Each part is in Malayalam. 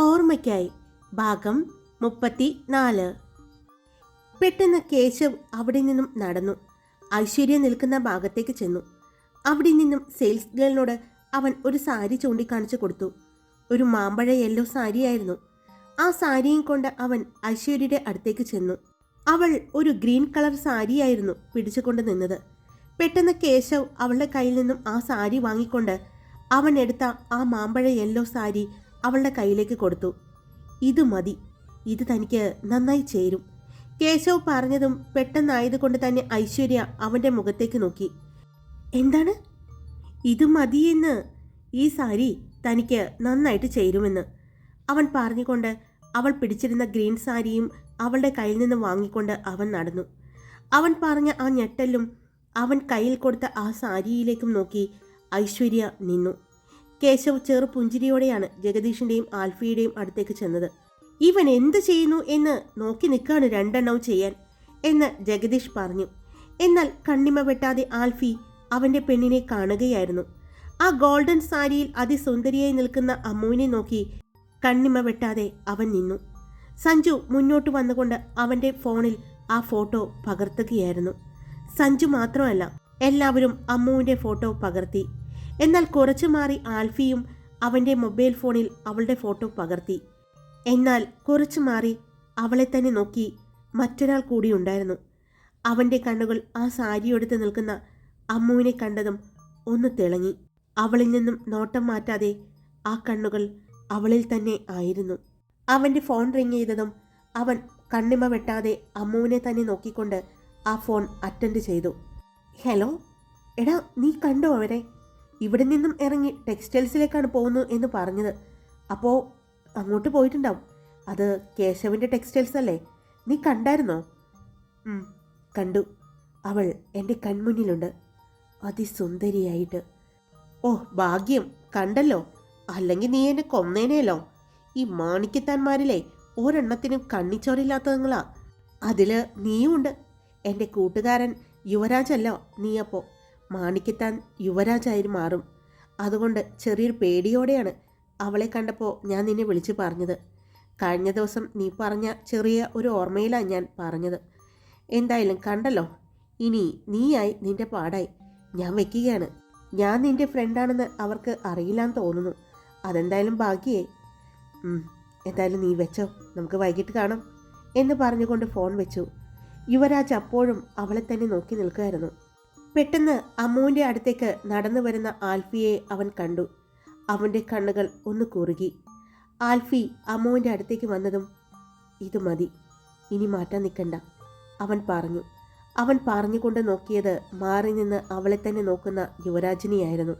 ഓർമ്മയ്ക്കായി. ഭാഗം മുപ്പത്തി നാല് പെട്ടെന്ന് കേശവ് അവിടെ നിന്നും നടന്നു. ഐശ്വര്യ നിൽക്കുന്ന ഭാഗത്തേക്ക് ചെന്നു. അവിടെ നിന്നും സെയിൽസ് ഗേളിനോട് അവൻ ഒരു സാരി ചൂണ്ടിക്കാണിച്ചു കൊടുത്തു. ഒരു മാമ്പഴ യെല്ലോ സാരിയായിരുന്നു. ആ സാരിയും കൊണ്ട് അവൻ ഐശ്വര്യയുടെ അടുത്തേക്ക് ചെന്നു. അവൾ ഒരു ഗ്രീൻ കളർ സാരിയായിരുന്നു പിടിച്ചുകൊണ്ട് നിന്നത്. പെട്ടെന്ന് കേശവ് അവളുടെ കയ്യിൽ നിന്നും ആ സാരി വാങ്ങിക്കൊണ്ട് അവൻ എടുത്ത ആ മാമ്പഴ യെല്ലോ സാരി അവളുടെ കയ്യിലേക്ക് കൊടുത്തു. ഇത് മതി. ഇത് തനിക്ക് നന്നായി ചേരും. കേശവ് പറഞ്ഞതും പെട്ടെന്നായതുകൊണ്ട് തന്നെ ഐശ്വര്യ അവന്റെ മുഖത്തേക്ക് നോക്കി. എന്താണ്? ഇത് മതിയെന്ന് ഈ സാരി തനിക്ക് നന്നായിട്ട് ചേരുമെന്ന്. അവൻ പറഞ്ഞുകൊണ്ട് അവൾ പിടിച്ചിരുന്ന ഗ്രീൻ സാരിയും അവളുടെ കയ്യിൽ നിന്ന് വാങ്ങിക്കൊണ്ട് അവൻ നടന്നു. അവൻ പറഞ്ഞ ആ ഞെട്ടലും അവൻ കയ്യിൽ കൊടുത്ത ആ സാരിയിലേക്കും നോക്കി ഐശ്വര്യ നിന്നു. കേശവ് ചെറു പുഞ്ചിരിയോടെയാണ് ജഗദീഷിന്റെയും ആൽഫിയുടെയും അടുത്തേക്ക് ചെന്നത്. ഇവൻ എന്ത് ചെയ്യുന്നു എന്ന് നോക്കി നിൽക്കാണ് രണ്ടെണ്ണവും ചെയ്യാൻ എന്ന് ജഗദീഷ് പറഞ്ഞു. എന്നാൽ കണ്ണിമ വെട്ടാതെ ആൽഫി അവന്റെ പെണ്ണിനെ കാണുകയായിരുന്നു. ആ ഗോൾഡൻ സാരിയിൽ അതിസുന്ദരിയായി നിൽക്കുന്ന അമ്മുവിനെ നോക്കി കണ്ണിമ വെട്ടാതെ അവൻ നിന്നു. സഞ്ജു മുന്നോട്ട് വന്നുകൊണ്ട് അവന്റെ ഫോണിൽ ആ ഫോട്ടോ പകർത്തുകയായിരുന്നു. സഞ്ജു മാത്രമല്ല എല്ലാവരും അമ്മുവിന്റെ ഫോട്ടോ പകർത്തി. എന്നാൽ കുറച്ചു മാറി ആൽഫിയും അവന്റെ മൊബൈൽ ഫോണിൽ അവളുടെ ഫോട്ടോ പകർത്തി. എന്നാൽ കുറച്ചു മാറി അവളെ തന്നെ നോക്കി മറ്റൊരാൾ കൂടി ഉണ്ടായിരുന്നു. അവന്റെ കണ്ണുകൾ ആ സാരിയെടുത്ത് നിൽക്കുന്ന അമ്മുവിനെ കണ്ടതും ഒന്ന് തിളങ്ങി. അവളിൽ നിന്നും നോട്ടം മാറ്റാതെ ആ കണ്ണുകൾ അവളിൽ തന്നെ ആയിരുന്നു. അവന്റെ ഫോൺ റിങ് ചെയ്തതും അവൻ കണ്ണിമ വെട്ടാതെ അമ്മുവിനെ തന്നെ നോക്കിക്കൊണ്ട് ആ ഫോൺ അറ്റൻഡ് ചെയ്തു. ഹലോ? എടാ നീ കണ്ടോ അവരെ? ഇവിടെ നിന്നും ഇറങ്ങി ടെക്സ്റ്റൈൽസിലേക്കാണ് പോകുന്നു എന്ന് പറഞ്ഞത്. അപ്പോൾ അങ്ങോട്ട് പോയിട്ടുണ്ടാവും. അത് കേശവന്റെ ടെക്സ്റ്റൈൽസ് അല്ലേ? നീ കണ്ടായിരുന്നോ? കണ്ടു. അവൾ എന്റെ കൺമുന്നിലുണ്ട്. അതിസുന്ദരിയായിട്ട്. ഓ ഭാഗ്യം. കണ്ടല്ലോ. അല്ലെങ്കിൽ നീ എന്നെ കൊന്നേനേലോ? ഈ മാണിക്കത്താന്മാരിലെ ഒരെണ്ണത്തിനും കണ്ണിച്ചോരില്ലാത്തതുങ്ങളാ അതിൽ നീയുമുണ്ട്. എന്റെ കൂട്ടുകാരൻ യുവരാജല്ലോ നീയപ്പോൾ മാണിക്കത്താൻ യുവരാജായി മാറും. അതുകൊണ്ട് ചെറിയൊരു പേടിയോടെയാണ് അവളെ കണ്ടപ്പോൾ ഞാൻ നിന്നെ വിളിച്ചു പറഞ്ഞത്. കഴിഞ്ഞ ദിവസം നീ പറഞ്ഞ ചെറിയ ഒരു ഓർമ്മയിലാണ് ഞാൻ പറഞ്ഞത്. എന്തായാലും കണ്ടല്ലോ ഇനി നീയായി നിന്റെ പാടായി. ഞാൻ വെക്കുകയാണ്. ഞാൻ നിന്റെ ഫ്രണ്ടാണെന്ന് അവർക്ക് അറിയില്ലാന്ന് തോന്നുന്നു. അതെന്തായാലും ഭാഗ്യേ. എന്തായാലും നീ വെച്ചോ നമുക്ക് വൈകിട്ട് കാണാം എന്ന് പറഞ്ഞുകൊണ്ട് ഫോൺ വെച്ചു. യുവരാജ് അപ്പോഴും അവളെ തന്നെ നോക്കി നിൽക്കുകയായിരുന്നു പെട്ടെന്ന് അമ്മുവിന്റെ അടുത്തേക്ക് നടന്നു വരുന്ന ആൽഫിയെ അവൻ കണ്ടു. അവന്റെ കണ്ണുകൾ ഒന്ന് കുറുകി. ആൽഫി അമ്മുവിന്റെ അടുത്തേക്ക് വന്നതും ഇത് മതി ഇനി മാറ്റാൻ നിൽക്കണ്ട അവൻ പറഞ്ഞു. അവൻ പറഞ്ഞുകൊണ്ട് നോക്കിയത് മാറി നിന്ന് അവളെ തന്നെ നോക്കുന്ന യുവരാജിനിയായിരുന്നു.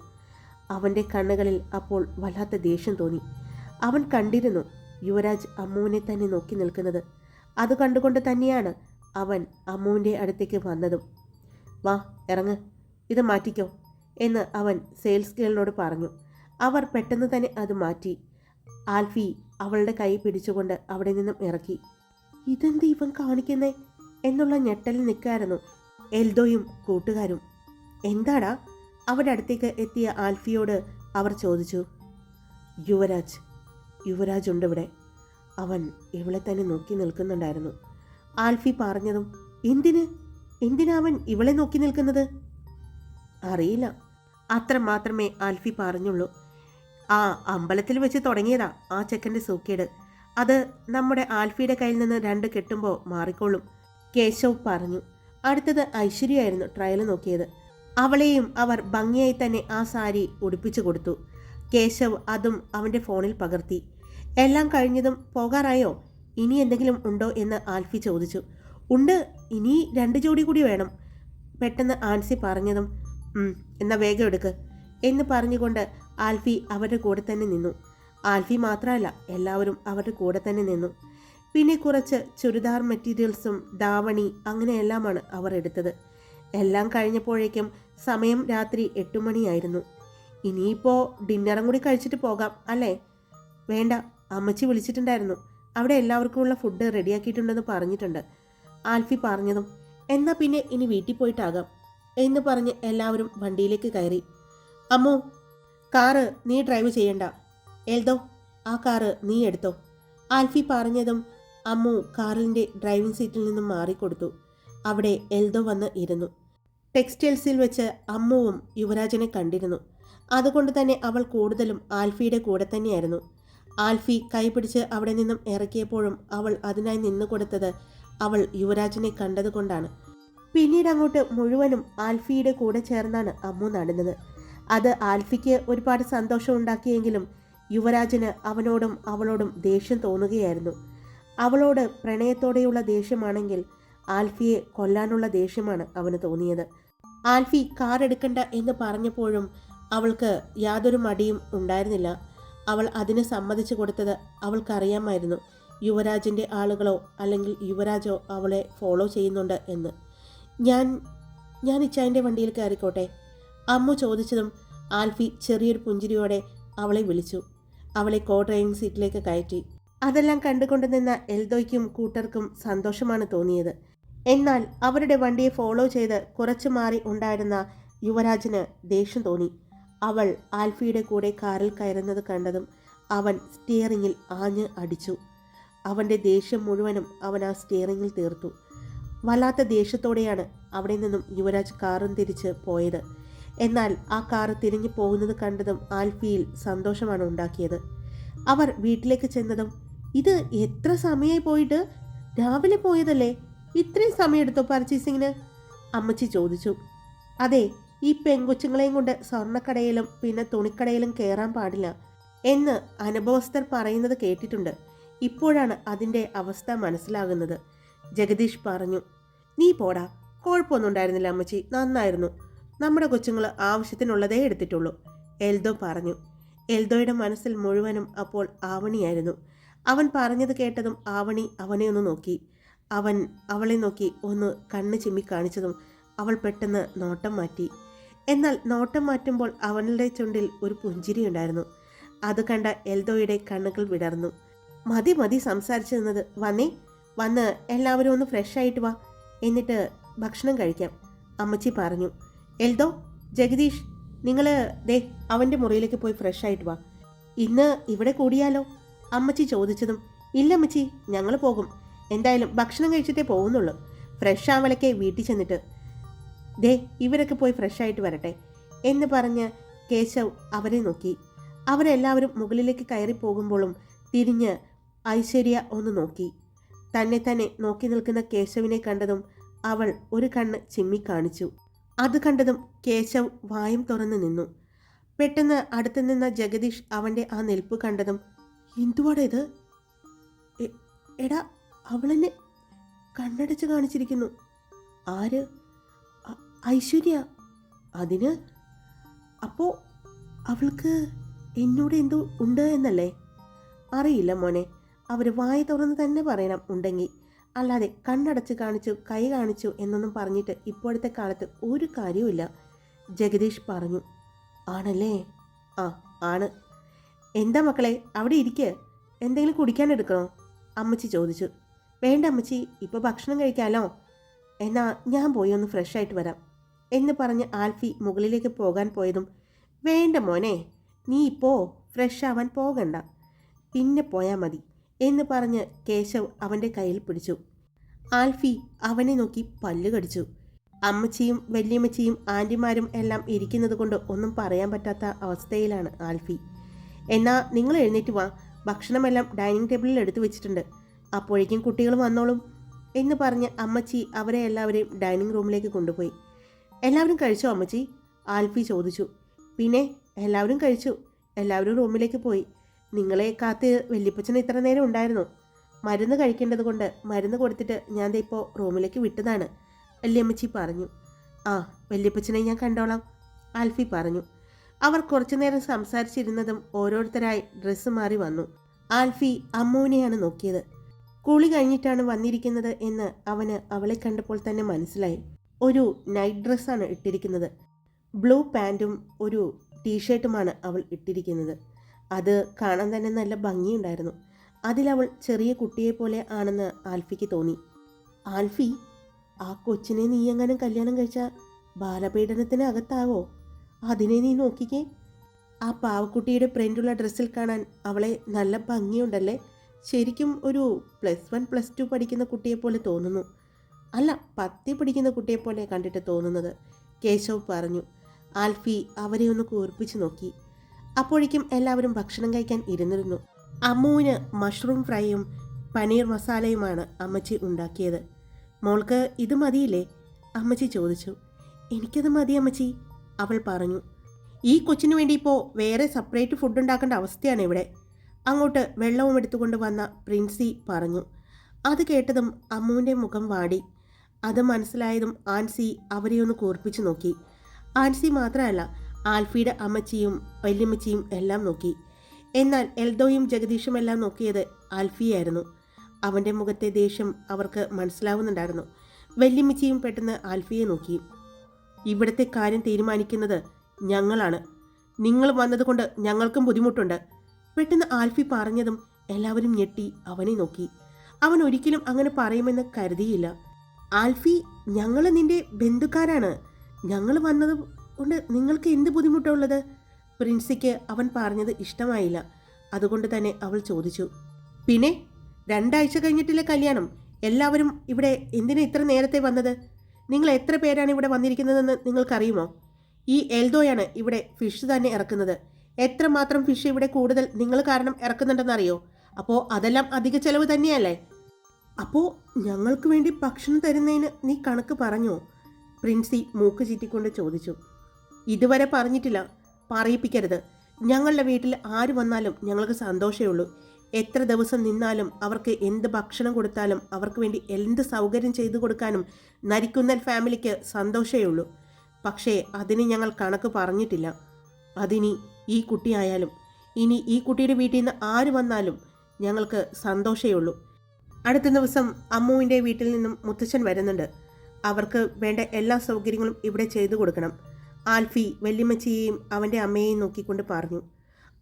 അവന്റെ കണ്ണുകളിൽ അപ്പോൾ വല്ലാത്ത ദേഷ്യം തോന്നി. അവൻ കണ്ടിരുന്നു യുവരാജ് അമ്മുവിനെ തന്നെ നോക്കി നിൽക്കുന്നത്. അത് കണ്ടുകൊണ്ട് തന്നെയാണ് അവൻ അമ്മുവിന്റെ അടുത്തേക്ക് വന്നതും. വാ ഇറങ്ങ്. ഇത് മാറ്റിക്കോ എന്ന് അവൻ സെയിൽസ് ഗേളിനോട് പറഞ്ഞു. അവർ പെട്ടെന്ന് തന്നെ അത് മാറ്റി. ആൽഫി അവളുടെ കൈ പിടിച്ചുകൊണ്ട് അവിടെ നിന്നും ഇറക്കി. ഇതെന്ത് ഇവൻ കാണിക്കുന്നേ? എന്നുള്ള ഞെട്ടലിൽ നിൽക്കായിരുന്നു എൽദോയും കൂട്ടുകാരും. എന്താടാ? അവിടെ അടുത്തേക്ക് എത്തിയ ആൽഫിയോട് അവർ ചോദിച്ചു. യുവരാജ് യുവരാജ് ഉണ്ട് ഇവിടെ. അവൻ ഇവളെ തന്നെ നോക്കി നിൽക്കുന്നുണ്ടായിരുന്നു. ആൽഫി പറഞ്ഞതും എന്തിന്? എന്തിനാ അവൻ ഇവളെ നോക്കി നിൽക്കുന്നത്? അറിയില്ല. അത്ര മാത്രമേ ആൽഫി പറഞ്ഞുള്ളൂ. ആ അമ്പലത്തിൽ വെച്ച് തുടങ്ങിയതാ ആ ചെക്കന്റെ സൂക്കേട്. അത് നമ്മുടെ ആൽഫിയുടെ കയ്യിൽ നിന്ന് രണ്ട് കെട്ടുമ്പോൾ മാറിക്കൊള്ളും കേശവ് പറഞ്ഞു. അടുത്തത് ഐശ്വര്യയായിരുന്നു ട്രയൽ നോക്കിയത്. അവളെയും അവർ ഭംഗിയായി തന്നെ ആ സാരി ഉടുപ്പിച്ചു കൊടുത്തു. കേശവ് അതും അവന്റെ ഫോണിൽ പകർത്തി. എല്ലാം കഴിഞ്ഞതും പോകാറായോ? ഇനി എന്തെങ്കിലും ഉണ്ടോ എന്ന് ആൽഫി ചോദിച്ചു. ഉണ്ട് ഇനി രണ്ട് ജോഡി കൂടി വേണം. പെട്ടെന്ന് ആൻസി പറഞ്ഞതും എന്നാൽ എന്നാ വേഗം എടുക്ക് എന്ന് പറഞ്ഞുകൊണ്ട് ആൽഫി അവരുടെ കൂടെ തന്നെ നിന്നു. ആൽഫി മാത്രമല്ല എല്ലാവരും അവരുടെ കൂടെ തന്നെ നിന്നു. പിന്നെ കുറച്ച് ചുരിദാർ മെറ്റീരിയൽസും ദാവണി അങ്ങനെയെല്ലാമാണ് അവർ എടുത്തത്. എല്ലാം കഴിഞ്ഞപ്പോഴേക്കും സമയം രാത്രി എട്ട് മണിയായിരുന്നു. ഇനിയിപ്പോൾ ഡിന്നറും കൂടി കഴിച്ചിട്ട് പോകാം അല്ലേ? വേണ്ട അമ്മച്ചി വിളിച്ചിട്ടുണ്ടായിരുന്നു. അവിടെ എല്ലാവർക്കുമുള്ള ഫുഡ് റെഡിയാക്കിയിട്ടുണ്ടെന്ന് പറഞ്ഞിട്ടുണ്ട്. ആൽഫി പറഞ്ഞതും എന്നാൽ പിന്നെ ഇനി വീട്ടിൽ പോയിട്ടാകാം എന്ന് പറഞ്ഞ് എല്ലാവരും വണ്ടിയിലേക്ക് കയറി. അമ്മോ കാറ് നീ ഡ്രൈവ് ചെയ്യണ്ട. എൽദോ ആ കാറ് നീ എടുത്തോ. ആൽഫി പറഞ്ഞതും അമ്മു കാറിന്റെ ഡ്രൈവിംഗ് സീറ്റിൽ നിന്നും മാറിക്കൊടുത്തു. അവിടെ എൽദോ വന്ന് ഇരുന്നു. ടെക്സ്റ്റൈൽസിൽ വെച്ച് അമ്മുവും യുവരാജനെ കണ്ടിരുന്നു. അതുകൊണ്ട് തന്നെ അവൾ കൂടുതലും ആൽഫിയുടെ കൂടെ തന്നെയായിരുന്നു. ആൽഫി കൈപിടിച്ച് അവിടെ നിന്നും ഇറക്കിയപ്പോഴും അവൾ അതിനായി നിന്നു കൊടുത്തത് അവൾ യുവരാജിനെ കണ്ടതുകൊണ്ടാണ് പിന്നീട് അങ്ങോട്ട് മുഴുവനും ആൽഫിയുടെ കൂടെ ചേർന്നാണ് അമ്മു നടന്നത്. അത് ആൽഫിക്ക് ഒരുപാട് സന്തോഷം ഉണ്ടാക്കിയെങ്കിലും യുവരാജന് അവനോടും അവളോടും ദേഷ്യം തോന്നുകയായിരുന്നു. അവളോട് പ്രണയത്തോടെയുള്ള ദേഷ്യമാണെങ്കിൽ ആൽഫിയെ കൊല്ലാനുള്ള ദേഷ്യമാണ് അവന് തോന്നിയത്. ആൽഫി കാർ എടുക്കണ്ട എന്ന് പറഞ്ഞപ്പോഴും അവൾക്ക് യാതൊരു മടിയും ഉണ്ടായിരുന്നില്ല. അവൾ അതിന് സമ്മതിച്ചു കൊടുത്തത് അവൾക്കറിയാമായിരുന്നു. യുവരാജിന്റെ ആളുകളോ അല്ലെങ്കിൽ യുവരാജോ അവളെ ഫോളോ ചെയ്യുന്നുണ്ട് എന്ന്. ഞാൻ ഞാൻ ഇച്ചായന്റെ വണ്ടിയിൽ കയറിക്കോട്ടെ. അമ്മ ചോദിച്ചതും ആൽഫി ചെറിയൊരു പുഞ്ചിരിയോടെ അവളെ വിളിച്ചു. അവളെ കോ ഡ്രൈവിംഗ് സീറ്റിലേക്ക് കയറ്റി. അതെല്ലാം കണ്ടുകൊണ്ട് നിന്ന എൽദോയ്ക്കും കൂട്ടർക്കും സന്തോഷമാണ് തോന്നിയത്. എന്നാൽ അവരുടെ വണ്ടിയെ ഫോളോ ചെയ്ത് കുറച്ചു മാറി ഉണ്ടായിരുന്ന യുവരാജിന് ദേഷ്യം തോന്നി. അവൾ ആൽഫിയുടെ കൂടെ കാറിൽ കയറുന്നത് കണ്ടതും അവൻ സ്റ്റിയറിങ്ങിൽ ആഞ്ഞ് അടിച്ചു. അവന്റെ ദേഷ്യം മുഴുവനും അവൻ ആ സ്റ്റിയറിങ്ങിൽ തീർത്തു. വല്ലാത്ത ദേഷ്യത്തോടെയാണ് അവിടെ നിന്നും യുവരാജ് കാറും തിരിച്ച് പോയത്. എന്നാൽ ആ കാറ് തിരിഞ്ഞു പോകുന്നത് കണ്ടതും ആൽഫിയിൽ സന്തോഷമാണ് ഉണ്ടാക്കിയത്. അവർ വീട്ടിലേക്ക് ചെന്നതും ഇത് എത്ര സമയമായി പോയിട്ട്? രാവിലെ പോയതല്ലേ? ഇത്രയും സമയമെടുത്തോ പർച്ചേസിങ്ങിന് അമ്മച്ചി ചോദിച്ചു. അതെ ഈ പെങ്കൊച്ചുങ്ങളെയും കൊണ്ട് സ്വർണക്കടയിലും പിന്നെ തുണിക്കടയിലും കയറാൻ പാടില്ല എന്ന് അനുഭവസ്ഥർ പറയുന്നത് കേട്ടിട്ടുണ്ട്. ഇപ്പോഴാണ് അതിന്റെ അവസ്ഥ മനസ്സിലാകുന്നത്. ജഗദീഷ് പറഞ്ഞു നീ പോടാ കുഴപ്പമൊന്നും ഉണ്ടായിരുന്നില്ല അമ്മച്ചി നന്നായിരുന്നു. നമ്മുടെ കൊച്ചുങ്ങൾ ആവശ്യത്തിനുള്ളതേ എടുത്തിട്ടുള്ളൂ എൽദോ പറഞ്ഞു. എൽദോയുടെ മനസ്സിൽ മുഴുവനും അപ്പോൾ ആവണിയായിരുന്നു. അവൻ പറഞ്ഞത് കേട്ടതും ആവണി അവനെ ഒന്ന് നോക്കി. അവൻ അവളെ നോക്കി ഒന്ന് കണ്ണ് ചിമ്മി കാണിച്ചതും അവൾ പെട്ടെന്ന് നോട്ടം മാറ്റി. എന്നാൽ നോട്ടം മാറ്റുമ്പോൾ അവളുടെ ചുണ്ടിൽ ഒരു പുഞ്ചിരി ഉണ്ടായിരുന്നു അത് കണ്ട എൽദോയുടെ കണ്ണുകൾ വിടർന്നു. മതി മതി സംസാരിച്ചു നിന്നത്. വന്നേ. വന്ന് എല്ലാവരും ഒന്ന് ഫ്രഷ് ആയിട്ട് വാ. എന്നിട്ട് ഭക്ഷണം കഴിക്കാം. അമ്മച്ചി പറഞ്ഞു. എൽദോ ജഗദീഷ് നിങ്ങൾ ദേ അവന്റെ മുറിയിലേക്ക് പോയി ഫ്രഷ് ആയിട്ട് വാ. ഇന്ന് ഇവിടെ കൂടിയാലോ? അമ്മച്ചി ചോദിച്ചതും ഇല്ല അമ്മച്ചി ഞങ്ങൾ പോകും. എന്തായാലും ഭക്ഷണം കഴിച്ചിട്ടേ പോകുന്നുള്ളൂ. ഫ്രഷ് ആവലൊക്കെ വീട്ടിൽ ചെന്നിട്ട് ദേ ഇവരൊക്കെ പോയി ഫ്രഷ് ആയിട്ട് വരട്ടെ എന്ന് പറഞ്ഞ് കേശവ് അവരെ നോക്കി. അവരെല്ലാവരും മുകളിലേക്ക് കയറി പോകുമ്പോഴും തിരിഞ്ഞ് ഐശ്വര്യ ഒന്ന് നോക്കി. തന്നെ തന്നെ നോക്കി നിൽക്കുന്ന കേശവിനെ കണ്ടതും അവൾ ഒരു കണ്ണ് ചിമ്മി കാണിച്ചു. അത് കണ്ടതും കേശവ് വായും തുറന്നു നിന്നു. പെട്ടെന്ന് അടുത്തു നിന്ന ജഗദീഷ് അവന്റെ ആ നിൽപ്പ് കണ്ടതും എന്തുവാടാ ഇത്? എടാ അവളെന്നെ കണ്ണടച്ച് കാണിച്ചിരിക്കുന്നു. ആര്? ഐശ്വര്യ? അതിന്? അപ്പോൾ അവൾക്ക് എന്നോട് എന്തോ ഉണ്ട് എന്നല്ലേ? അറിയില്ല മോനെ. അവർ വായ തുറന്ന് തന്നെ പറയണം ഉണ്ടെങ്കിൽ. അല്ലാതെ കണ്ണടച്ച് കാണിച്ചു കൈ കാണിച്ചു എന്നൊന്നും പറഞ്ഞിട്ട് ഇപ്പോഴത്തെ കാലത്ത് ഒരു കാര്യവുമില്ല. ജഗദീഷ് പറഞ്ഞു ആണല്ലേ? ആ ആണ്. എന്താ മക്കളെ അവിടെ ഇരിക്കുക എന്തെങ്കിലും കുടിക്കാൻ എടുക്കണോ? അമ്മച്ചി ചോദിച്ചു. വേണ്ട അമ്മച്ചി ഇപ്പോൾ ഭക്ഷണം കഴിക്കാമല്ലോ എന്നാ ഞാൻ പോയി ഒന്ന് ഫ്രഷ് ആയിട്ട് വരാം. എന്ന് പറഞ്ഞ് ആൽഫി മുകളിലേക്ക് പോകാൻ പോയതും വേണ്ട മോനെ നീ ഇപ്പോൾ ഫ്രഷ് ആവാൻ പോകണ്ട. പിന്നെ പോയാൽ മതി. എന്ന് പറഞ്ഞ് കേശവ് അവന്റെ കയ്യിൽ പിടിച്ചു. ആൽഫി അവനെ നോക്കി പല്ലുകടിച്ചു അമ്മച്ചിയും വല്യമ്മച്ചിയും ആന്റിമാരും എല്ലാം ഇരിക്കുന്നത് കൊണ്ട് ഒന്നും പറയാൻ പറ്റാത്ത അവസ്ഥയിലാണ് ആൽഫി. എന്നാ നിങ്ങൾ എഴുന്നേറ്റ് വാ. ഭക്ഷണമെല്ലാം ഡൈനിങ് ടേബിളിൽ എടുത്തു വെച്ചിട്ടുണ്ട്. അപ്പോഴേക്കും കുട്ടികൾ വന്നോളും എന്ന് പറഞ്ഞ് അമ്മച്ചി അവരെ എല്ലാവരെയും ഡൈനിങ് റൂമിലേക്ക് കൊണ്ടുപോയി. എല്ലാവരും കഴിച്ചോ അമ്മച്ചി? ആൽഫി ചോദിച്ചു. പിന്നെ എല്ലാവരും കഴിച്ചു. എല്ലാവരും റൂമിലേക്ക് പോയി. നിങ്ങളെ കാത്ത് വല്യപ്പച്ചൻ ഇത്ര നേരം ഉണ്ടായിരുന്നു. മരുന്ന് കഴിക്കേണ്ടത് കൊണ്ട് മരുന്ന് കൊടുത്തിട്ട് ഞാൻ ഇപ്പോൾ റൂമിലേക്ക് വിട്ടതാണ് വല്യമ്മച്ചി പറഞ്ഞു. ആ വല്യപ്പച്ചനെ ഞാൻ കണ്ടോളാം ആൽഫി പറഞ്ഞു. അവർ കുറച്ചു നേരം സംസാരിച്ചിരുന്നതും ഓരോരുത്തരായി ഡ്രസ്സ് മാറി വന്നു. ആൽഫി അമ്മുവിനെയാണ് നോക്കിയത്. കുളി കഴിഞ്ഞിട്ടാണ് വന്നിരിക്കുന്നത് എന്ന് അവന് അവളെ കണ്ടപ്പോൾ തന്നെ മനസ്സിലായി. ഒരു നൈറ്റ് ഡ്രസ്സാണ് ഇട്ടിരിക്കുന്നത്. ബ്ലൂ പാന്റും ഒരു ടീഷർട്ടുമാണ് അവൾ ഇട്ടിരിക്കുന്നത്. അത് കാണാൻ തന്നെ നല്ല ഭംഗിയുണ്ടായിരുന്നു. അതിലവൾ ചെറിയ കുട്ടിയെ പോലെ ആണെന്ന് ആൽഫിക്ക് തോന്നി. ആൽഫി ആ കൊച്ചിനെ നീ എങ്ങനെ കല്യാണം കഴിച്ചാൽ ബാലപീഡനത്തിന് അകത്താവോ അതിനെ നീ നോക്കിക്കേ. ആ പാവക്കുട്ടിയുടെ പ്രിന്റുള്ള ഡ്രസ്സിൽ കാണാൻ അവളെ നല്ല ഭംഗിയുണ്ടല്ലേ? ശരിക്കും ഒരു പ്ലസ് വൺ പ്ലസ് ടു പഠിക്കുന്ന കുട്ടിയെപ്പോലെ തോന്നുന്നു. അല്ല പത്തി പഠിക്കുന്ന കുട്ടിയെപ്പോലെ കണ്ടിട്ട് തോന്നുന്നത് കേശവ് പറഞ്ഞു. ആൽഫി അവരെ ഒന്ന് കൂർപ്പിച്ച് നോക്കി. അപ്പോഴേക്കും എല്ലാവരും ഭക്ഷണം കഴിക്കാൻ ഇരുന്നിരുന്നു. അമ്മുവിന് മഷ്റൂം ഫ്രൈയും പനീർ മസാലയുമാണ് അമ്മച്ചി ഉണ്ടാക്കിയത്. മോൾക്ക് ഇത് മതിയില്ലേ? അമ്മച്ചി ചോദിച്ചു. എനിക്കത് മതി അമ്മച്ചി അവൾ പറഞ്ഞു. ഈ കൊച്ചിന് വേണ്ടി ഇപ്പോൾ വേറെ സെപ്പറേറ്റ് ഫുഡ് ഉണ്ടാക്കേണ്ട അവസ്ഥയാണ് ഇവിടെ. അങ്ങോട്ട് വെള്ളവും എടുത്തുകൊണ്ട് വന്ന പ്രിൻസി പറഞ്ഞു. അത് കേട്ടതും അമ്മുവിന്റെ മുഖം വാടി. അത് മനസ്സിലായതും ആൻസി അവരെയൊന്ന് കൂർപ്പിച്ചു നോക്കി. ആൻസി മാത്രമല്ല ആൽഫിയുടെ അമ്മച്ചിയും വല്യമ്മച്ചിയും എല്ലാം നോക്കി. എന്നാൽ എൽദോയും ജഗദീഷും എല്ലാം നോക്കിയത് ആൽഫിയായിരുന്നു. അവന്റെ മുഖത്തെ ദേഷ്യം അവർക്ക് മനസ്സിലാവുന്നുണ്ടായിരുന്നു. വല്യമ്മച്ചിയും പെട്ടെന്ന് ആൽഫിയെ നോക്കി. ഇവിടുത്തെ കാര്യം തീരുമാനിക്കുന്നത് ഞങ്ങളാണ്. നിങ്ങൾ വന്നതുകൊണ്ട് ഞങ്ങൾക്കും ബുദ്ധിമുട്ടുണ്ട്. പെട്ടെന്ന് ആൽഫി പറഞ്ഞതും എല്ലാവരും ഞെട്ടി അവനെ നോക്കി. അവൻ ഒരിക്കലും അങ്ങനെ പറയുമെന്ന് കരുതിയില്ല. ആൽഫി ഞങ്ങൾ നിന്റെ ബന്ധുക്കാരാണ്. ഞങ്ങൾ വന്നത് കൊണ്ട് നിങ്ങൾക്ക് എന്ത് ബുദ്ധിമുട്ടുള്ളത് പ്രിൻസിക്ക് അവൻ പറഞ്ഞത് ഇഷ്ടമായില്ല. അതുകൊണ്ട് തന്നെ അവൾ ചോദിച്ചു. പിന്നെ രണ്ടാഴ്ച കഴിഞ്ഞിട്ടില്ല കല്യാണം? എല്ലാവരും ഇവിടെ എന്തിനാ ഇത്ര നേരത്തെ വന്നത്? നിങ്ങൾ എത്ര പേരാണ് ഇവിടെ വന്നിരിക്കുന്നതെന്ന് നിങ്ങൾക്കറിയുമോ? ഈ എൽദോയാണ് ഇവിടെ ഫിഷ് തന്നെ ഇറക്കുന്നത്. എത്രമാത്രം ഫിഷ് ഇവിടെ കൂടുതൽ നിങ്ങൾ കാരണം ഇറക്കുന്നുണ്ടെന്നറിയോ? അപ്പോൾ അതെല്ലാം അധിക ചെലവ് തന്നെയല്ലേ? അപ്പോൾ ഞങ്ങൾക്ക് വേണ്ടി ഭക്ഷണം തരുന്നതിന് നീ കണക്ക് പറഞ്ഞോ? പ്രിൻസി മൂക്ക് ചീറ്റിക്കൊണ്ട് ചോദിച്ചു. ഇതുവരെ പറഞ്ഞിട്ടില്ല. പറയിപ്പിക്കരുത്. ഞങ്ങളുടെ വീട്ടിൽ ആര് വന്നാലും ഞങ്ങൾക്ക് സന്തോഷമേ ഉള്ളൂ. എത്ര ദിവസം നിന്നാലും അവർക്ക് എന്ത് ഭക്ഷണം കൊടുത്താലും അവർക്ക് വേണ്ടി എന്ത് സൗകര്യം ചെയ്തു കൊടുക്കാനും നരിക്കുന്നൽ ഫാമിലിക്ക് സന്തോഷമേ ഉള്ളൂ. പക്ഷേ അതിന് ഞങ്ങൾ കണക്ക് പറഞ്ഞിട്ടില്ല. അതിനി ഈ കുട്ടിയായാലും ഇനി ഈ കുട്ടിയുടെ വീട്ടിൽ നിന്ന് ആര് വന്നാലും ഞങ്ങൾക്ക് സന്തോഷമേ ഉള്ളൂ. അടുത്ത ദിവസം അമ്മുവിന്റെ വീട്ടിൽ നിന്നും മുത്തച്ഛൻ വരുന്നുണ്ട്. അവർക്ക് വേണ്ട എല്ലാ സൗകര്യങ്ങളും ഇവിടെ ചെയ്തു കൊടുക്കണം. ആൽഫി വല്യമ്മച്ചിയെയും അവന്റെ അമ്മയെയും നോക്കിക്കൊണ്ട് പറഞ്ഞു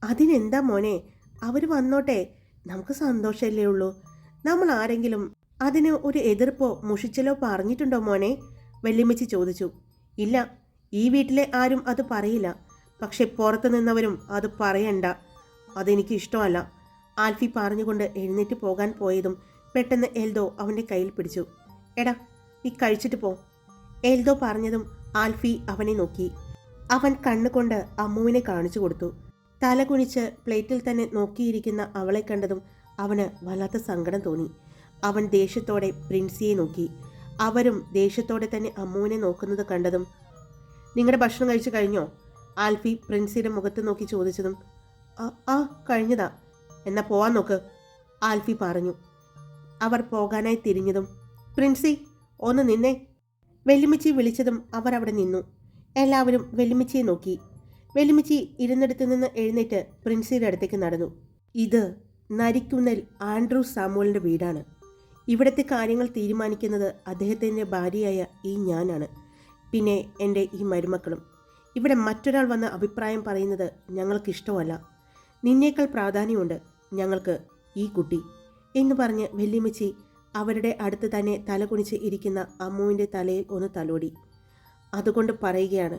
അതിനെന്താ മോനെ? അവർ വന്നോട്ടെ. നമുക്ക് സന്തോഷമല്ലേ ഉള്ളൂ. നമ്മൾ ആരെങ്കിലും അതിന് ഒരു എതിർപ്പോ മുഷിച്ചലോ പറഞ്ഞിട്ടുണ്ടോ മോനെ? വല്യമ്മച്ചി ചോദിച്ചു. ഇല്ല ഈ വീട്ടിലെ ആരും അത് പറയില്ല. പക്ഷെ പുറത്തു നിന്നവരും അത് പറയണ്ട. അതെനിക്ക് ഇഷ്ടമല്ല. ആൽഫി പറഞ്ഞുകൊണ്ട് എഴുന്നേറ്റ് പോകാൻ പോയതും പെട്ടെന്ന് എൽദോ അവന്റെ കയ്യിൽ പിടിച്ചു. എടാ നീ കഴിച്ചിട്ട് പോ. എൽദോ പറഞ്ഞതും ആൽഫി അവനെ നോക്കി. അവൻ കണ്ണുകൊണ്ട് അമ്മുവിനെ കാണിച്ചു കൊടുത്തു. തല കുനിച്ച് പ്ലേറ്റിൽ തന്നെ നോക്കിയിരിക്കുന്ന അവളെ കണ്ടതും അവന് വല്ലാത്ത സങ്കടം തോന്നി. അവൻ ദേഷ്യത്തോടെ പ്രിൻസിയെ നോക്കി. അവരും ദേഷ്യത്തോടെ തന്നെ അമ്മുവിനെ നോക്കുന്നത് കണ്ടതും നിങ്ങളുടെ ഭക്ഷണം കഴിച്ചു കഴിഞ്ഞോ? ആൽഫി പ്രിൻസിയുടെ മുഖത്ത് നോക്കി ചോദിച്ചതും "ആ, കഴിഞ്ഞതാ. എന്നാ പോവാൻ നോക്ക് ആൽഫി പറഞ്ഞു. അവർ പോകാനായി തിരിഞ്ഞതും പ്രിൻസി ഒന്ന് നിന്നേ വെല്ലുമിച്ചി വിളിച്ചതും അവർ അവിടെ നിന്നു. എല്ലാവരും വെല്ലുമിച്ചിയെ നോക്കി. വെല്ലുമിച്ചി ഇരുന്നിടത്തു നിന്ന് എഴുന്നേറ്റ് പ്രിൻസിയുടെ അടുത്തേക്ക് നടന്നു. ഇത് നരിക്കുന്നൽ ആൻഡ്രൂ സാമുവലിന്റെ വീടാണ്. ഇവിടുത്തെ കാര്യങ്ങൾ തീരുമാനിക്കുന്നത് അദ്ദേഹത്തിന്റെ ഭാര്യയായ ഈ ഞാനാണ്. പിന്നെ എന്റെ ഈ മരുമക്കളും. ഇവിടെ മറ്റൊരാൾ വന്ന അഭിപ്രായം പറയുന്നത് ഞങ്ങൾക്കിഷ്ടമല്ല നിന്നേക്കാൾ പ്രാധാന്യമുണ്ട് ഞങ്ങൾക്ക് ഈ കുട്ടി എന്ന് പറഞ്ഞ് വെല്ലുമിച്ചി അവരുടെ അടുത്ത് തന്നെ തലകുണിച്ച് ഇരിക്കുന്ന അമ്മുവിന്റെ തലയിൽ ഒന്ന് തലോടി. അതുകൊണ്ട് പറയുകയാണ്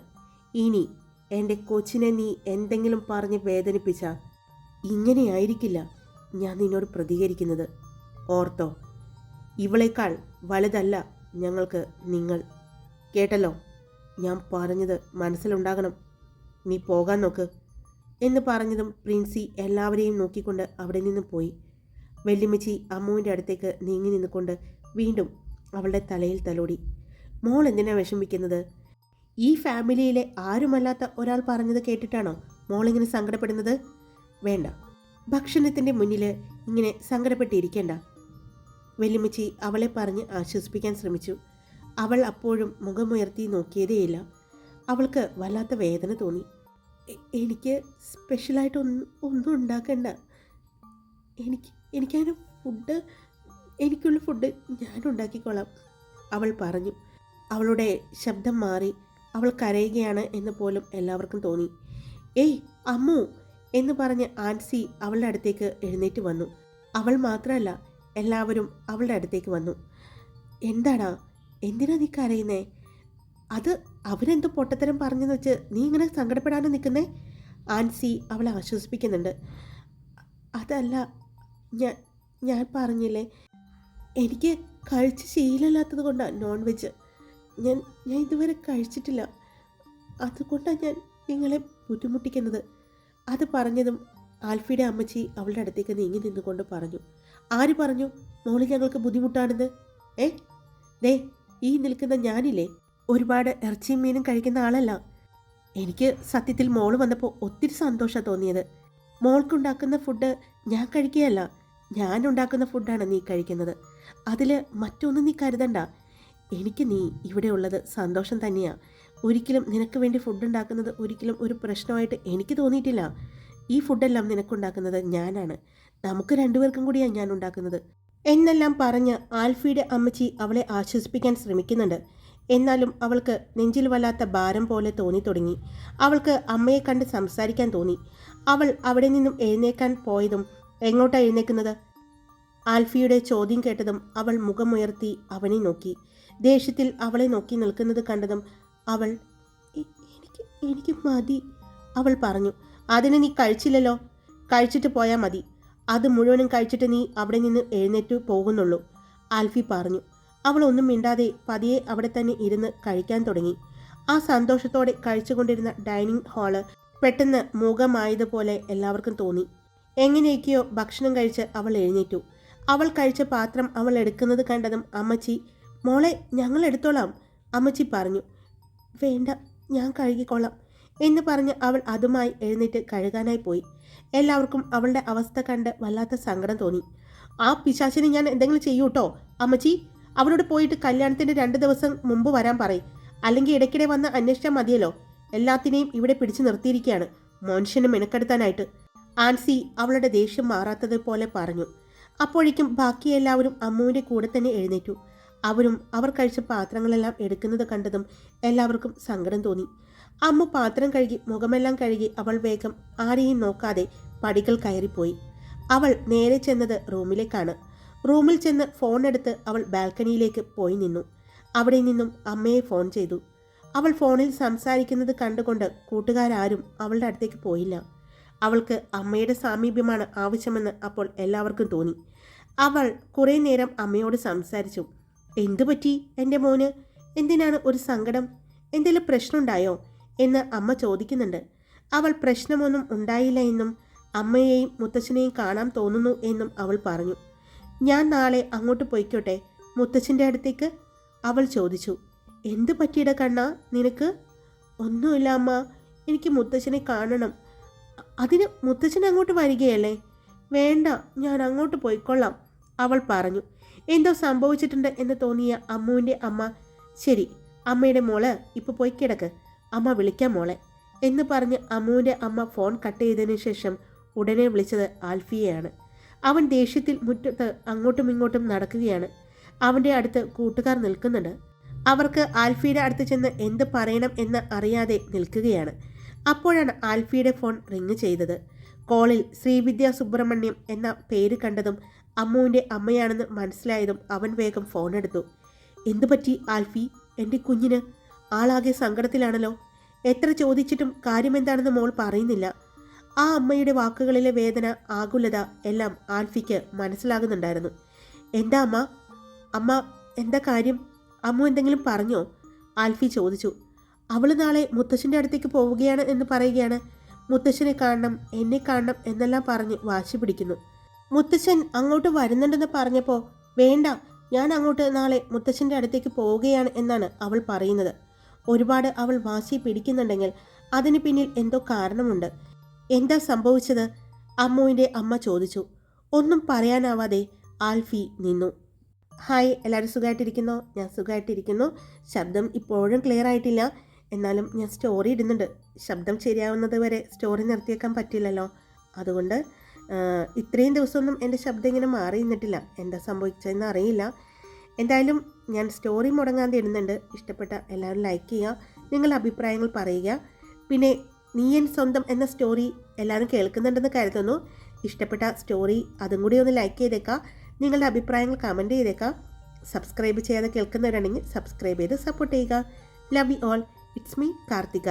ഇനി എന്റെ കൊച്ചിനെ നീ എന്തെങ്കിലും പറഞ്ഞ് വേദനിപ്പിച്ച ഇങ്ങനെയായിരിക്കില്ല ഞാൻ നിന്നോട് പ്രതികരിക്കുന്നത്. ഓർത്തോ ഇവളേക്കാൾ വലുതല്ല ഞങ്ങൾക്ക് നിങ്ങൾ. കേട്ടല്ലോ? ഞാൻ പറഞ്ഞത് മനസ്സിലുണ്ടാകണം. നീ പോകാൻ നോക്ക്. എന്ന് പറഞ്ഞതും പ്രിൻസി എല്ലാവരെയും നോക്കിക്കൊണ്ട് അവിടെ നിന്ന് പോയി. വെല്ലുമിച്ചി അമ്മുവിന്റെ അടുത്തേക്ക് നീങ്ങി നിന്നുകൊണ്ട് വീണ്ടും അവളുടെ തലയിൽ തലോടി. മോൾ എന്തിനാ വിഷമിക്കുന്നത്? ഈ ഫാമിലിയിലെ ആരുമല്ലാത്ത ഒരാൾ പറഞ്ഞത് കേട്ടിട്ടാണോ മോളിങ്ങനെ സങ്കടപ്പെടുന്നത്? വേണ്ട. ഭക്ഷണത്തിന്റെ മുന്നിൽ ഇങ്ങനെ സങ്കടപ്പെട്ടിരിക്കേണ്ട. വെല്ലുമിച്ചി അവളെ പറഞ്ഞ് ആശ്വസിപ്പിക്കാൻ ശ്രമിച്ചു. അവൾ അപ്പോഴും മുഖമുയർത്തി നോക്കിയതേയില്ല. അവൾക്ക് വല്ലാത്ത വേദന തോന്നി. എനിക്ക് സ്പെഷ്യലായിട്ട് ഒന്നും ഒന്നും ഉണ്ടാക്കണ്ട. എനിക്ക് എനിക്കതിന് ഫുഡ് എനിക്കുള്ള ഫുഡ് ഞാൻ ഉണ്ടാക്കിക്കോളാം അവൾ പറഞ്ഞു. അവളുടെ ശബ്ദം മാറി അവൾ കരയുകയാണ് എന്ന് പോലും എല്ലാവർക്കും തോന്നി. ഏയ് അമ്മു എന്ന് പറഞ്ഞ് ആൻസി അവളുടെ അടുത്തേക്ക് എഴുന്നേറ്റ് വന്നു. അവൾ മാത്രമല്ല എല്ലാവരും അവളുടെ അടുത്തേക്ക് വന്നു. എന്താടാ എന്തിനാ നീ കരയുന്നേ? അത് അവരെന്ത് പൊട്ടത്തരം പറഞ്ഞെന്ന് വെച്ച് നീ ഇങ്ങനെ സങ്കടപ്പെടാനും നിൽക്കുന്നേ? ആൻസി അവളെ ആശ്വസിപ്പിക്കുന്നുണ്ട്. അതല്ല ഞാൻ ഞാൻ പറഞ്ഞില്ലേ? എനിക്ക് കഴിച്ച് ശീലമില്ലാത്തത് കൊണ്ടാണ് നോൺ വെജ് ഞാൻ ഞാൻ ഇതുവരെ കഴിച്ചിട്ടില്ല. അതുകൊണ്ടാണ് ഞാൻ നിങ്ങളെ ബുദ്ധിമുട്ടിക്കുന്നത്. അത് പറഞ്ഞതും ആൽഫിയുടെ അമ്മച്ചി അവളുടെ അടുത്തേക്ക് നീങ്ങി നിന്നുകൊണ്ട് പറഞ്ഞു. ആര് പറഞ്ഞു? മോൾ ഞങ്ങൾക്ക് ബുദ്ധിമുട്ടാണെന്ന്? ഏ? ദേ ഈ നിൽക്കുന്ന ഞാനില്ലേ. ഒരുപാട് ഇറച്ചിയും മീനും കഴിക്കുന്ന ആളല്ല. എനിക്ക് സത്യത്തിൽ മോൾ വന്നപ്പോൾ ഒത്തിരി സന്തോഷമാണ് തോന്നിയത്. മോൾക്കുണ്ടാക്കുന്ന ഫുഡ് ഞാൻ കഴിക്കുകയല്ല. ഞാൻ ഉണ്ടാക്കുന്ന ഫുഡാണ് നീ കഴിക്കുന്നത്. അതിൽ മറ്റൊന്നും നീ കരുതണ്ട. എനിക്ക് നീ ഇവിടെ ഉള്ളത് സന്തോഷം തന്നെയാണ് ഒരിക്കലും നിനക്ക് വേണ്ടി ഫുഡ് ഉണ്ടാക്കുന്നത് ഒരിക്കലും ഒരു പ്രശ്നമായിട്ട് എനിക്ക് തോന്നിയിട്ടില്ല. ഈ ഫുഡെല്ലാം നിനക്കുണ്ടാക്കുന്നത് ഞാനാണ്. നമുക്ക് രണ്ടുപേർക്കും കൂടിയാണ് ഞാൻ ഉണ്ടാക്കുന്നത് എന്നെല്ലാം പറഞ്ഞ് ആൽഫിയുടെ അമ്മച്ചി അവളെ ആശ്വസിപ്പിക്കാൻ ശ്രമിക്കുന്നുണ്ട്. എന്നാലും അവൾക്ക് നെഞ്ചിൽ വല്ലാത്ത ഭാരം പോലെ തോന്നി തുടങ്ങി. അവൾക്ക് അമ്മയെ കണ്ട് സംസാരിക്കാൻ തോന്നി. അവൾ അവിടെ നിന്നും എഴുന്നേക്കാൻ പോയതും എങ്ങോട്ടാ എഴുന്നേക്കുന്നത്? ആൽഫിയുടെ ചോദ്യം കേട്ടതും അവൾ മുഖമുയർത്തി അവനെ നോക്കി. ദേഷ്യത്തിൽ അവളെ നോക്കി നിൽക്കുന്നത് കണ്ടതും അവൾ എനിക്ക് എനിക്ക് മതി അവൾ പറഞ്ഞു. അതിന് നീ കഴിച്ചില്ലല്ലോ. കഴിച്ചിട്ട് പോയാൽ മതി. അത് മുഴുവനും കഴിച്ചിട്ട് നീ അവിടെ നിന്ന് എഴുന്നേറ്റ് പോകുന്നുള്ളൂ ആൽഫി പറഞ്ഞു. അവൾ ഒന്നും മിണ്ടാതെ പതിയെ അവിടെ തന്നെ ഇരുന്ന് കഴിക്കാൻ തുടങ്ങി. ആ സന്തോഷത്തോടെ കഴിച്ചുകൊണ്ടിരുന്ന ഡൈനിങ് ഹാൾ പെട്ടെന്ന് മൂകമായതുപോലെ എല്ലാവർക്കും തോന്നി. എങ്ങനെയൊക്കെയോ ഭക്ഷണം കഴിച്ച് അവൾ എഴുന്നേറ്റു. അവൾ കഴിച്ച പാത്രം അവൾ എടുക്കുന്നത് കണ്ടതും അമ്മച്ചി മോളെ ഞങ്ങൾ എടുത്തോളാം അമ്മച്ചി പറഞ്ഞു. വേണ്ട ഞാൻ കഴുകിക്കൊള്ളാം എന്ന് പറഞ്ഞ് അവൾ അതുമായി എഴുന്നേറ്റ് കഴുകാനായി പോയി. എല്ലാവർക്കും അവളുടെ അവസ്ഥ കണ്ട് വല്ലാത്ത സങ്കടം തോന്നി. ആ പിശാചിനെ ഞാൻ എന്തെങ്കിലും ചെയ്യൂട്ടോ അമ്മച്ചി. അവളോട് പോയിട്ട് കല്യാണത്തിന്റെ രണ്ട് ദിവസം മുമ്പ് വരാൻ പറയും. അല്ലെങ്കിൽ ഇടയ്ക്കിടെ വന്ന് അന്വേഷിച്ചാൽ മതിയല്ലോ. എല്ലാത്തിനെയും ഇവിടെ പിടിച്ചു നിർത്തിയിരിക്കുകയാണ് മനുഷ്യനെ മെനക്കെടുത്താനായിട്ട്. ആൻസി അവളുടെ ദേഷ്യം മാറാത്തത് പോലെ പറഞ്ഞു. അപ്പോഴേക്കും ബാക്കി എല്ലാവരും അമ്മുവിന്റെ കൂടെ തന്നെ എഴുന്നേറ്റു. അവരും അവർ കഴിച്ച പാത്രങ്ങളെല്ലാം എടുക്കുന്നത് കണ്ടതും എല്ലാവർക്കും സങ്കടം തോന്നി. അമ്മ പാത്രം കഴുകി മുഖമെല്ലാം കഴുകി അവൾ വേഗം ആരെയും നോക്കാതെ പടികൾ കയറിപ്പോയി. അവൾ നേരെ ചെന്നത് റൂമിലേക്കാണ്. റൂമിൽ ചെന്ന് ഫോൺ എടുത്ത് അവൾ ബാൽക്കണിയിലേക്ക് പോയി നിന്നു. അവിടെ നിന്നും അമ്മയെ ഫോൺ ചെയ്തു. അവൾ ഫോണിൽ സംസാരിക്കുന്നത് കണ്ടുകൊണ്ട് കൂട്ടുകാരാരും അവളുടെ അടുത്തേക്ക് പോയില്ല. അവൾക്ക് അമ്മയുടെ സാമീപ്യമാണ് ആവശ്യമെന്ന് അപ്പോൾ എല്ലാവർക്കും തോന്നി. അവൾ കുറേ നേരം അമ്മയോട് സംസാരിച്ചു. എന്തു പറ്റി എന്റെ മോന്? എന്തിനാണ് ഒരു സങ്കടം? എന്തെങ്കിലും പ്രശ്നമുണ്ടായോ? എന്ന് അമ്മ ചോദിക്കുന്നുണ്ട്. അവൾ പ്രശ്നമൊന്നും ഉണ്ടായില്ല എന്നും അമ്മയെയും മുത്തച്ഛനെയും കാണാൻ തോന്നുന്നു എന്നും അവൾ പറഞ്ഞു. ഞാൻ നാളെ അങ്ങോട്ട് പോയിക്കോട്ടെ? മുത്തച്ഛന്റെ അടുത്തേക്ക്? അവൾ ചോദിച്ചു. എന്ത് പറ്റിയിട കണ്ണ? നിനക്ക്? ഒന്നുമില്ല അമ്മ. എനിക്ക് മുത്തച്ഛനെ കാണണം. അതിന് മുത്തച്ഛൻ അങ്ങോട്ട് വരികയല്ലേ? വേണ്ട ഞാൻ അങ്ങോട്ട് പോയിക്കൊള്ളാം അവൾ പറഞ്ഞു. എന്തോ സംഭവിച്ചിട്ടുണ്ട് എന്ന് തോന്നിയ അമ്മുവിന്റെ അമ്മ ശരി അമ്മയുടെ മോൾ ഇപ്പോൾ പോയി കിടക്ക്. അമ്മ വിളിക്കാം മോളെ. എന്ന് പറഞ്ഞ് അമ്മുവിന്റെ അമ്മ ഫോൺ കട്ട് ചെയ്തതിനു ശേഷം ഉടനെ വിളിച്ചത് ആൽഫിയെയാണ്. അവൻ ദേഷ്യത്തിൽ മുറ്റത്ത് അങ്ങോട്ടും ഇങ്ങോട്ടും നടക്കുകയാണ്. അവന്റെ അടുത്ത് കൂട്ടുകാർ നിൽക്കുന്നുണ്ട്. അവർക്ക് ആൽഫിയുടെ അടുത്ത് ചെന്ന് എന്ത് പറയണം എന്ന് അറിയാതെ നിൽക്കുകയാണ്. അപ്പോഴാണ് ആൽഫിയുടെ ഫോൺ റിങ് ചെയ്തത്. കോളിൽ ശ്രീവിദ്യ സുബ്രഹ്മണ്യം എന്ന പേര് കണ്ടതും അമ്മുവിന്റെ അമ്മയാണെന്ന് മനസ്സിലായതും അവൻ വേഗം ഫോൺ എടുത്തു. എന്തു പറ്റി ആൽഫി? എന്റെ കുഞ്ഞിന് ആളാകെ സങ്കടത്തിലാണല്ലോ. എത്ര ചോദിച്ചിട്ടും കാര്യമെന്താണെന്ന് മോൾ പറയുന്നില്ല. ആ അമ്മയുടെ വാക്കുകളിലെ വേദന ആകുലത എല്ലാം ആൽഫിക്ക് മനസ്സിലാകുന്നുണ്ടായിരുന്നു. എന്താ അമ്മ? അമ്മ എന്താ കാര്യം? അമ്മു എന്തെങ്കിലും പറഞ്ഞോ? ആൽഫി ചോദിച്ചു. അവൾ നാളെ മുത്തശ്ശന്റെ അടുത്തേക്ക് പോവുകയാണ് എന്ന് പറയുകയാണ്. മുത്തശ്ശനെ കാണണം എന്നെ കാണണം എന്നെല്ലാം പറഞ്ഞ് വാശി പിടിക്കുന്നു. മുത്തശ്ശൻ അങ്ങോട്ട് വരുന്നുണ്ടെന്ന് പറഞ്ഞപ്പോൾ വേണ്ട ഞാൻ അങ്ങോട്ട് നാളെ മുത്തശ്ശന്റെ അടുത്തേക്ക് പോവുകയാണ് എന്നാണ് അവൾ പറയുന്നത്. ഒരുപാട് അവൾ വാശി പിടിക്കുന്നുണ്ടെങ്കിൽ അതിന് പിന്നിൽ എന്തോ കാരണമുണ്ട്. എന്താ സംഭവിച്ചത്? അമ്മുവിന്റെ അമ്മ ചോദിച്ചു. ഒന്നും പറയാനാവാതെ ആൽഫി നിന്നു. ഹായ് എല്ലാവരും സുഖമായിട്ടിരിക്കുന്നോ ഞാൻ സുഖമായിട്ടിരിക്കുന്നു ശബ്ദം ഇപ്പോഴും ക്ലിയർ ആയിട്ടില്ല. എന്നാലും ഞാൻ സ്റ്റോറി ഇടുന്നുണ്ട്. ശബ്ദം ശരിയാവുന്നത് വരെ സ്റ്റോറി നിർത്തിയേക്കാൻ പറ്റില്ലല്ലോ. അതുകൊണ്ട് ഇത്രയും ദിവസമൊന്നും എന്റെ ശബ്ദം ഇങ്ങനെ മാറി നിന്നിട്ടില്ല. എന്താ സംഭവിച്ചതെന്ന് അറിയില്ല. എന്തായാലും ഞാൻ സ്റ്റോറി മുടങ്ങാതെ ഇടുന്നുണ്ട്. ഇഷ്ടപ്പെട്ട എല്ലാവരും ലൈക്ക് ചെയ്യുക നിങ്ങളുടെ അഭിപ്രായങ്ങൾ പറയുക. പിന്നെ നീയൻ സ്വന്തം എന്ന സ്റ്റോറി എല്ലാവരും കേൾക്കുന്നുണ്ടെന്ന് കരുതുന്നു. ഇഷ്ടപ്പെട്ട സ്റ്റോറി അതും കൂടി ഒന്ന് ലൈക്ക് ചെയ്തേക്കാം. നിങ്ങളുടെ അഭിപ്രായങ്ങൾ കമന്റ് ചെയ്തേക്കാം. സബ്സ്ക്രൈബ് ചെയ്യാതെ കേൾക്കുന്നവരാണെങ്കിൽ സബ്സ്ക്രൈബ് ചെയ്ത് സപ്പോർട്ട് ചെയ്യുക. Love you all it's me Karthika